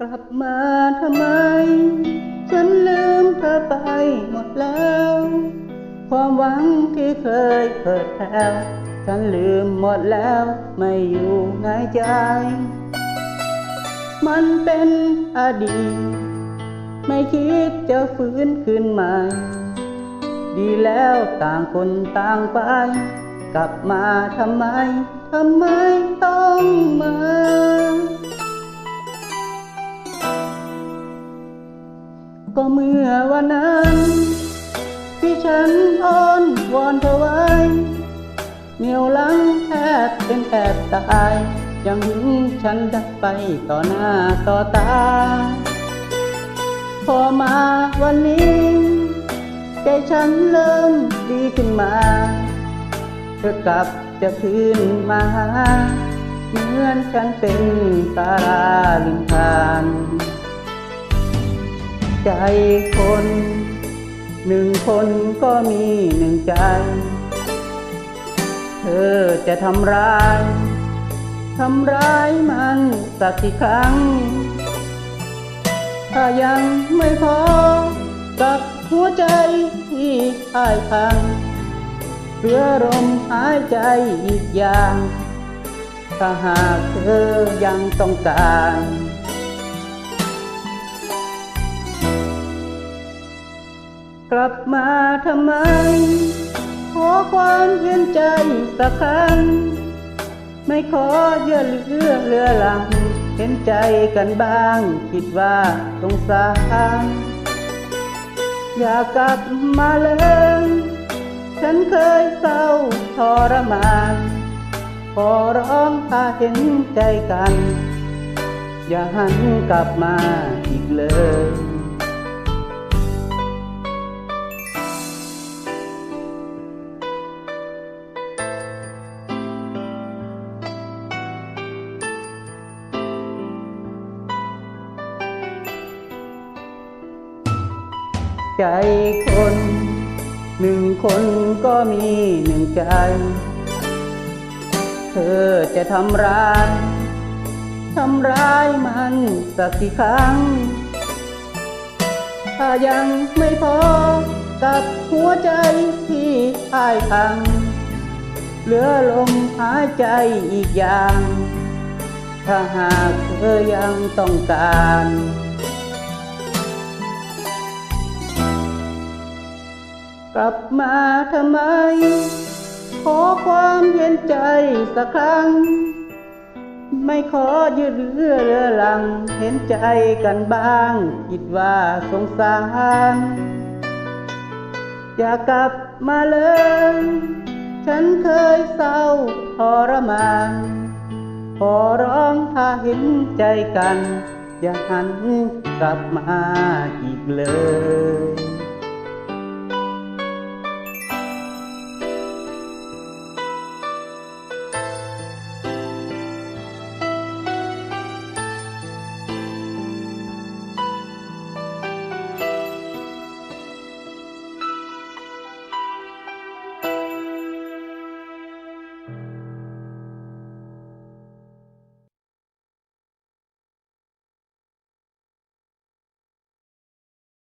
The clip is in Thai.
กลับมาทำไม ฉันลืมเธอไปหมดแล้ว ความหวังที่เคยเปิดแผ่วฉันลืมหมดแล้วไม่อยู่ในใจ มันเป็นอดีต ไม่คิดจะฟื้นคืนใหม่ ดีแล้วต่างคนต่างไป กลับมาทำไม ทำไมต้องมา ฉันอ้อนวอนเธอไว้เหนียวหลังแทบเป็นแทบตายยังหึงฉันดักไปต่อหน้าต่อตา พอมาวันนี้ใจฉันเริ่มดีขึ้นมา เธอกลับจะคืนมาเหมือนฉันเป็นตาราลิมทาน ใจคน หนึ่งคนก็มีหนึ่งใจ เธอจะทำร้าย ทำร้ายมันสักกี่ครั้ง ถ้ายังไม่พอ กับหัวใจที่พ่ายพังเหลือลมหายใจอีกอย่าง ถ้าหากเธอยังต้องการ กลับมาทำไม ขอความเห็นใจสักครั้ง ไม่ขอเยื่อเลือเรือหลัง เห็นใจกันบ้าง คิดว่าสงสารอย่ากลับมาเลย ฉันเคยเศร้าทรมาน ขอร้องถ้าเห็นใจกัน อย่าหันกลับมาอีกเลย ใจคนหนึ่งคนก็มีหนึ่งใจ เธอจะทำร้ายทำร้ายมันสักกี่ครั้ง ถ้ายังไม่พอกับหัวใจที่พ่ายพัง เหลือลมหายใจอีกอย่าง ถ้าหากเธอยังต้องการ กลับมาทำไม ขอความเย็นใจสักครั้ง ไม่ขอยืดเรือเรือหลัง เห็นใจกันบ้าง คิดว่าสงสารอย่ากลับมาเลย ฉันเคยเศร้าทรมานขอร้องถ้าเห็นใจกัน อย่าหันกลับมาอีกเลย